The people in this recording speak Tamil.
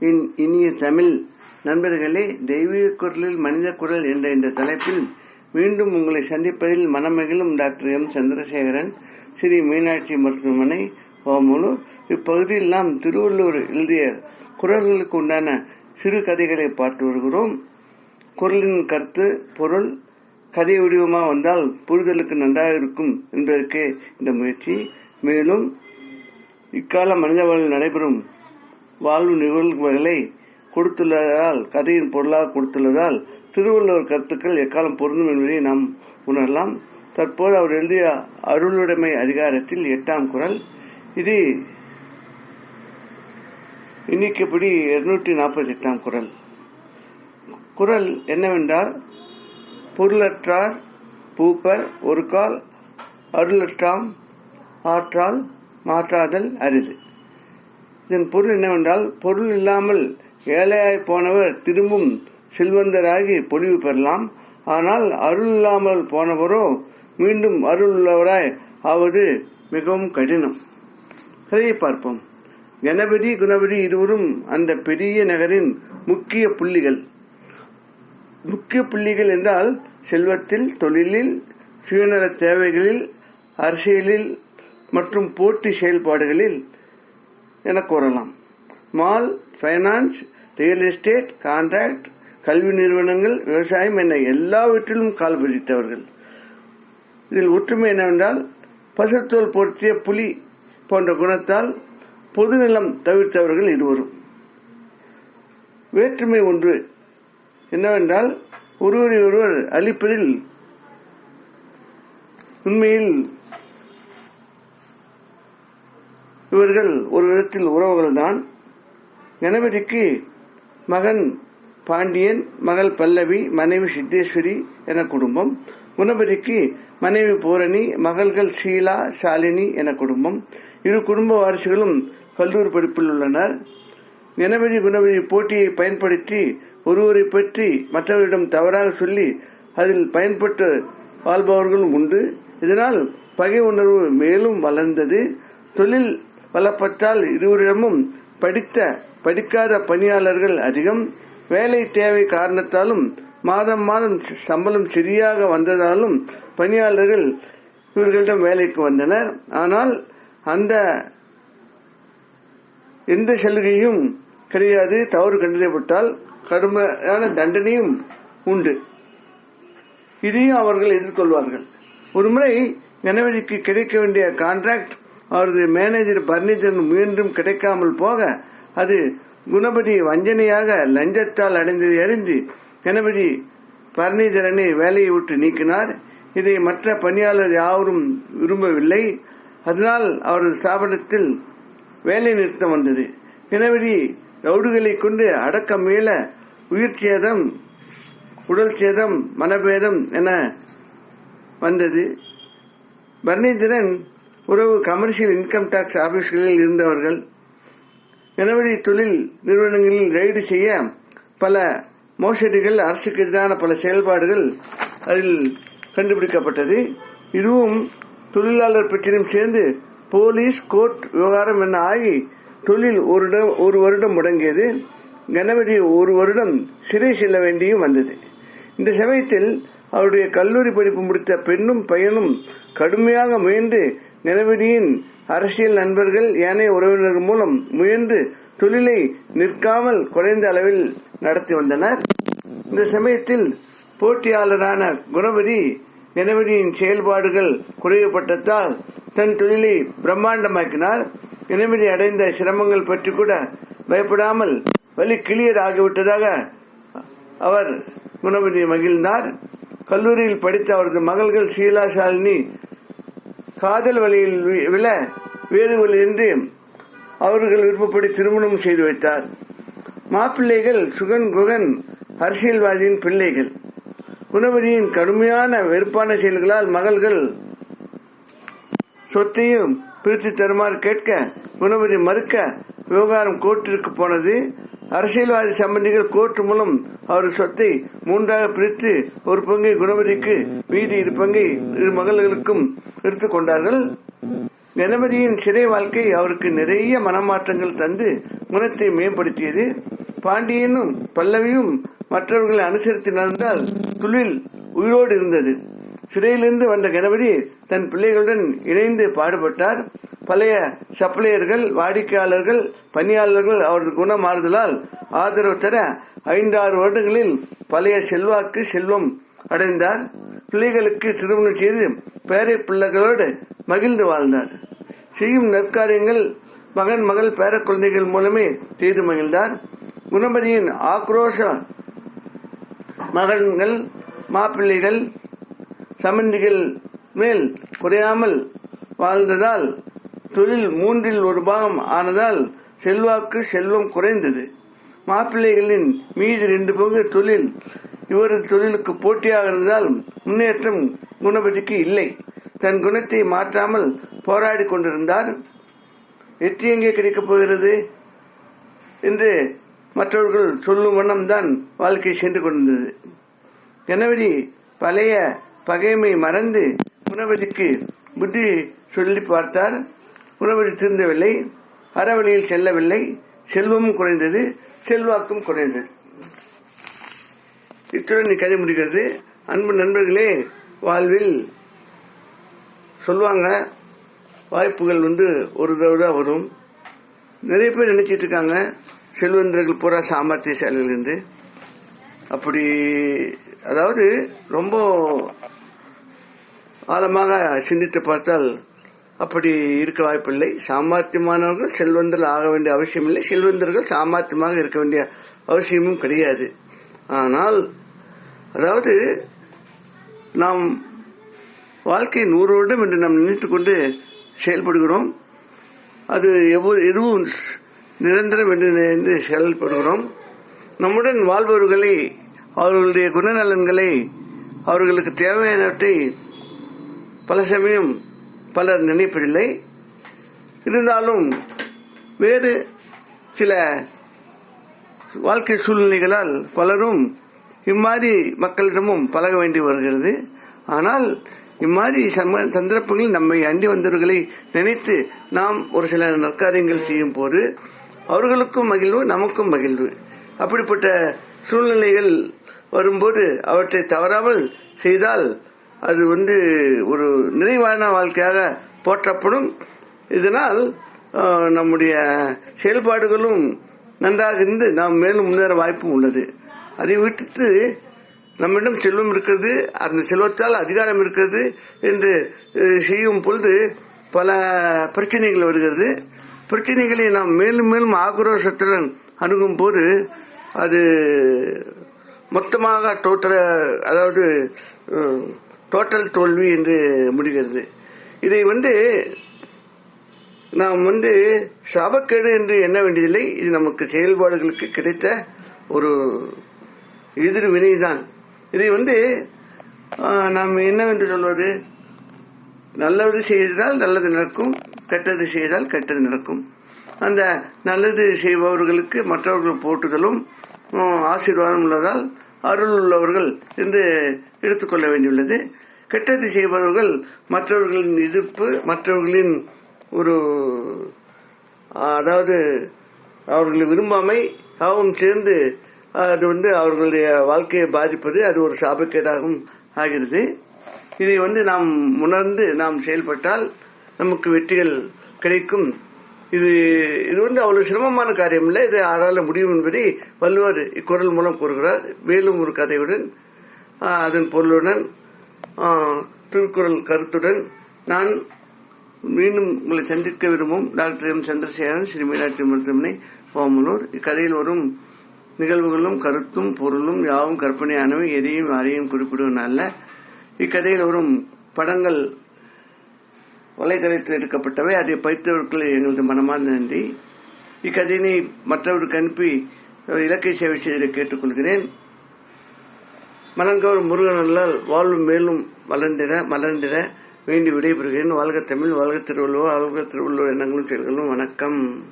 என் இனிய தமிழ் நண்பர்களே தெய்வீக குரலில் மனித குரல் என்ற இந்த தலைப்பில் மீண்டும் உங்களை சந்திப்பதில் மனமகிழும் டாக்டர் எம். சந்திரசேகரன் ஸ்ரீ மீனாட்சி மருத்துவமனை ஓமலு இப்பகுதியில் நாம் திருவள்ளூர் எழுதிய குரல்களுக்கு உண்டான சிறு கதைகளை பார்த்து வருகிறோம். குரலின் கருத்து பொருள் கதை வடிவமாக வந்தால் புரிதலுக்கு நன்றாக இருக்கும் என்பதற்கே இந்த முயற்சி. மேலும் இக்கால மனித நடைபெறும் வாழ்வு நிகழ்வுகளை கொடுத்துள்ளதால் கதையின் பொருளாக கொடுத்துள்ளதால் திருவள்ளுவர் கருத்துக்கள் எக்காலம் பொருந்தும் என்பதை நாம் உணரலாம். தற்போது அவர் எழுதிய அருளுடைமை அதிகாரத்தில் எட்டாம் குரல். இது எண்ணிக்கைப்படி இருநூற்றி நாற்பத்தி எட்டாம் குரல். குரல் என்னவென்றால் பொருளற்றார் பூப்பர் ஒரு கால் அருளற்றாம் ஆற்றால் மாற்றாதல் அரிது. இதன் பொருள் என்னவென்றால் பொருள் இல்லாமல் ஏழையாய் போனவர் திரும்பும் செல்வந்தராகி பொலிவு பெறலாம். ஆனால் அருள் இல்லாமல் போனவரோ மீண்டும் அருள் உள்ளவராய் ஆவது மிகவும் கடினம். கதையை பார்ப்போம். கணபதி குணபதி இருவரும் அந்த பெரிய நகரின் முக்கிய புள்ளிகள். முக்கிய புள்ளிகள் என்றால் செல்வத்தில் தொழிலில் சுயநல தேவைகளில் அரசியலில் மற்றும் போட்டி செயல்பாடுகளில் என கூறலாம். Mall finance real estate contract கல்வி நிறுவனங்கள் விவசாயம் என எல்லாவற்றிலும் கால் பதித்தவர்கள். இதில் ஒற்றுமை என்னவென்றால் பசுத்தோல் பொருத்திய புலி போன்ற குணத்தால் பொதுநலம் தவிர்த்தவர்கள் இருவரும். வேற்றுமை ஒன்று என்னவென்றால் ஒருவரை ஒருவர் அளிப்பதில் உண்மையில் இவர்கள் ஒரு விதத்தில் உறவுகள் தான் கணபதிக்கு மகன் பாண்டியன் மகள் பல்லவி மனைவி சித்தேஸ்வரி என குடும்பம். குணபதிக்கு மனைவி பூரணி மகள்கள் ஷீலா ஷாலினி என குடும்பம். இரு குடும்ப வாரிசுகளும் கல்லூரி படிப்பில் உள்ளனர். கணபதி குணபதி போட்டியை பயன்படுத்தி ஒருவரை பற்றி மற்றவரிடம் தவறாக சொல்லி அதில் பயன்பட்டு வாழ்பவர்களும் உண்டு. இதனால் பகை உணர்வு மேலும் வளர்ந்தது. தொழில் வளப்பட்டால் இருவரிடமும் படித்த படிக்காத பணியாளர்கள் அதிகம். வேலை தேவை காரணத்தாலும் மாதம் மாதம் சம்பளம் சரியாக வந்ததாலும் பணியாளர்கள் இவர்களிடம் வேலைக்கு வந்தனர். ஆனால் அந்த எந்த சலுகையும் கிடையாது. தவறு கண்டறியப்பட்டால் கடுமையான தண்டனையும் உண்டு. இதையும் அவர்கள் எதிர்கொள்வார்கள். ஒருமுறை ஜனவரிக்கு கிடைக்க வேண்டிய கான்ட்ராக்ட் அவரது மேனேஜர் பர்னிச்சர் மீண்டும் கிடைக்காமல் போக அது குணபதி வஞ்சனையாக லஞ்சத்தால் அடைந்ததை அறிந்து கணபதி பர்னிச்சரனை வேலையை விட்டு நீக்கினார். இதை மற்ற பணியாளர் யாரும் விரும்பவில்லை. அதனால் அவரது ஸ்தாபனத்தில் வேலை நிறுத்தம் வந்தது. கணபதி ரவுடுகளை கொண்டு அடக்கம் மீள உயிர் சேதம் உடல் சேதம் மனபேதம் என வந்தது. பர்னீந்திரன் உறவு கமர்ஷியல் இன்கம் டாக்ஸ் ஆபீஸ்களில் இருந்தவர்கள் கணபதி தொழில் நிறுவனங்களில் ரைடு செய்ய பல மோசடிகள் அரசுக்கு எதிரான பல செயல்பாடுகள் அதில் கண்டுபிடிக்கப்பட்டது. இதுவும் தொழிலாளர் பிரச்சனையும் சேர்ந்து போலீஸ் கோர்ட் விவகாரம் என ஆகி தொழில் ஒரு வருடம் முடங்கியது. கணபதி ஒரு வருடம் சிறை செல்ல வேண்டியும் வந்தது. இந்த சமயத்தில் அவருடைய கல்லூரி படிப்பு முடித்த பெண்ணும் பையனும் கடுமையாக முயன்று கணபதியின் அரசியல் நண்பர்கள் ஏனைய உறவினர்கள் மூலம் முயன்று தொழிலை நிற்காமல் குறைந்த அளவில் நடத்தி வந்தனர். இந்த சமயத்தில் போட்டியாளரான குணபதி கணபதியின் செயல்பாடுகள் குறைவுபட்டதால் தன் தொழிலை பிரம்மாண்டமாக்கினார். கணபதி அடைந்த சிரமங்கள் பற்றி கூட பயப்படாமல் வலி கிளியர் ஆகிவிட்டதாக அவர் குணபதி மகிழ்ந்தார். கல்லூரியில் படித்த அவரது மகள்கள் ஷீலா ஷாலினி காதல் வழியில் விழ வேறு என்று அவர்கள் விருப்பப்படி திருமணம் செய்து வைத்தார். மாப்பிள்ளைகள் சுகன் குகன் அரசியல்வாதியின் பிள்ளைகள். குணபதியின் கடுமையான வெறுப்பான செயல்களால் மகள்கள் சொத்தையும் பிரித்து தருமாறு கேட்க குணபதி மறுக்க விவகாரம் கோர்ட்டிற்கு போனது. அரசியல்வாதி சம்பந்திகள் கோர்ட் மூலம் அவர் சொத்தை மூன்றாக பிரித்து ஒரு பங்கை குணபதிக்கு மீதி இரு பங்கை இரு மகள்களுக்கும் எடுத்துக் கொண்டார்கள் கணபதியின் சிறை வாழ்க்கை அவருக்கு நிறைய மனமாற்றங்கள் தந்து குணத்தை மேம்படுத்தியது. பாண்டியனும் பல்லவியும் மற்றவர்களை அனுசரித்து நடந்தால் தொழில் உயிரோடு இருந்தது. சிறையிலிருந்து வந்த கணபதி தன் பிள்ளைகளுடன் இணைந்து பாடுபட்டார். பழைய சப்ளையர்கள் வாடிக்கையாளர்கள் பணியாளர்கள் அவரது குணம் மாறுதலால் ஆதரவு தர ஐந்தாறு வருடங்களில் பழைய செல்வாக்கு செல்வம் அடைந்தார். பிள்ளைகளுக்கு திருமணம் செய்து பேரை பிள்ளைகளோடு மகிழ்ந்து வாழ்ந்தார். செய்யும் நற்காரியங்கள் மகன் மகள் பேர குழந்தைகள் மூலமே செய்து மகிழ்ந்தார். குணபதியின் ஆக்ரோஷ மகன்கள் மாப்பிள்ளைகள் சமந்திகள் மேல் குறையாமல் வாழ்ந்ததால் தொழில் மூன்றில் ஒரு பாகம் ஆனதால் செல்வாக்கு செல்வம் குறைந்தது. மாப்பிள்ளைகளின் மீது ரெண்டு பங்கு தொழில் இவரது தொழிலுக்கு போட்டியாக இருந்ததால் முன்னேற்றம் குணபதிக்கு இல்லை. தன் குணத்தை மாற்றாமல் போராடி கொண்டிருந்தார். வெற்றி எங்கே கிடைக்கப் போகிறது? என்று மற்றவர்கள் சொல்லும் வண்ணம்தான் வாழ்க்கை சென்று கொண்டிருந்தது. ஜனவரி பழைய பகைமை மறந்து குணபதிக்கு புத்தி சொல்லி பார்த்தார். குணபதி திருந்தவில்லை. அறவழியில் செல்லவில்லை. செல்வமும் குறைந்தது. செல்வாக்கும் குறைந்தது. இத்துடன் கதை முடிகிறது. அன்பு நண்பர்களே வாழ்வில் சொல்லுவாங்க வாய்ப்புகள் வந்து ஒரு தடவை தான் வரும். நிறைய பேர் நினைச்சிட்டு இருக்காங்க செல்வந்தர்கள் பூரா சாமர்த்தியசாலிலிருந்து அப்படி அதாவது ரொம்ப ஆழமாக சிந்தித்து பார்த்தால் அப்படி இருக்க வாய்ப்பில்லை. சாமர்த்தியமானவர்கள் செல்வந்தர்கள் ஆக வேண்டிய அவசியம் இல்லை செல்வந்தர்கள் சாமர்த்தியமாக இருக்க வேண்டிய அவசியமும் கிடையாது. ஆனால் அதாவது நாம் வாழ்க்கை நூறு வருடம் என்று நாம் நினைத்துக் கொண்டு செயல்படுகிறோம். அது எவ்வளவு எதுவும் நிரந்தரம் என்று நினைந்து செயல்படுகிறோம். நம்முடன் வாழ்பவர்களை அவர்களுடைய குணநலன்களை அவர்களுக்கு தேவையானவற்றை பல சமயம் பலர் நினைப்பதில்லை. இருந்தாலும் வேறு சில வாழ்க்கை சூழ்நிலைகளால் பலரும் இம்மாதிரி மக்களிடமும் பழக வேண்டி வருகிறது. ஆனால் இம்மாதிரி சந்தர்ப்பங்களில் நம்மை அண்டி வந்தவர்களை நினைத்து நாம் ஒரு சில நற்காரியங்கள் செய்யும் போது அவர்களுக்கும் மகிழ்வு நமக்கும் மகிழ்வு. அப்படிப்பட்ட சூழ்நிலைகள் வரும்போது அவற்றை தவறாமல் செய்தால் அது வந்து ஒரு நிறைவான வாழ்க்கையாக போற்றப்படும். இதனால் நம்முடைய செயல்பாடுகளும் நன்றாக இருந்து நாம் மேலும் முன்னேற வாய்ப்பும் உள்ளது. அதை விட்டுட்டு நம்மிடம் செல்வம் இருக்கிறது அந்த செல்வத்தால் அதிகாரம் இருக்கிறது என்று செய்யும் பொழுது பல பிரச்சனைகள் வருகிறது. பிரச்சனைகளை நாம் மேலும் மேலும் ஆக்ரோஷத்துடன் அணுகும் போது அது மொத்தமாக டோட்டல் அதாவது டோட்டல் தோல்வி என்று முடிகிறது. இதை வந்து நாம் வந்து சாபக்கேடு என்று எண்ண வேண்டியதில்லை. இது நமக்கு செயல்பாடுகளுக்கு கிடைத்த ஒரு எதிர் வினைதான் இதை வந்து நாம் என்னவென்று சொல்வது? நல்லது செய்தால் நல்லது நடக்கும் கெட்டது செய்தால் கெட்டது நடக்கும். அந்த நல்லது செய்பவர்களுக்கு மற்றவர்கள் போட்டுதலும் ஆசீர்வாதம் உள்ளதால் அருள் உள்ளவர்கள் என்று எடுத்துக்கொள்ள வேண்டியுள்ளது. கெட்டது செய்பவர்கள் மற்றவர்களின் எதிர்ப்பு மற்றவர்களின் ஒரு அதாவது அவர்களை விரும்பாமை அவவும் சேர்ந்து அது வந்து அவர்களுடைய வாழ்க்கையை பாதிப்பது அது ஒரு சாபக்கேடாகவும் ஆகிறது. இதை வந்து நாம் உணர்ந்து நாம் செயல்பட்டால் நமக்கு வெற்றிகள் கிடைக்கும். இது இது வந்து அவ்வளவு சிரமமான காரியம் இல்லை இது ஆறால முடியும் என்பதை வள்ளுவர் இக்குரல் மூலம் கூறுகிறார். மேலும் ஒரு கதையுடன் அதன் பொருளுடன் திருக்குறள் கருத்துடன் நான் மீண்டும் உங்களை சந்திக்க விரும்பும் டாக்டர் எம். சந்திரசேகரன் ஸ்ரீ மீனாட்சி மருத்துவமனை ஓமலூர் இக்கதையில் வரும் நிகழ்வுகளும் கருத்தும் பொருளும் யாவும் கற்பனையானவை எதையும் யாரையும் குறிப்பிடுவது அல்ல. இக்கதையில் வரும் படங்கள் வலைதளத்தில் எடுக்கப்பட்டவை. அதை பைத்தவர்கள் எங்களது மனமார்ந்த நன்றி. இக்கதையினை மற்றவருக்கு அனுப்பி இலக்கை சேவை செய்திட கேட்டுக்கொள்கிறேன். மனங்கவர் முருகனல்லால் வாழ்வு மேலும் வளர்ந்திட மலர்ந்திட வேண்டி விடைபெறுகிறேன். வாழ்க தமிழ் வாழ்க திருவள்ளுவர் வாழ்க திருவள்ளுவர் எண்ணங்களும் செயல்களும் வணக்கம்.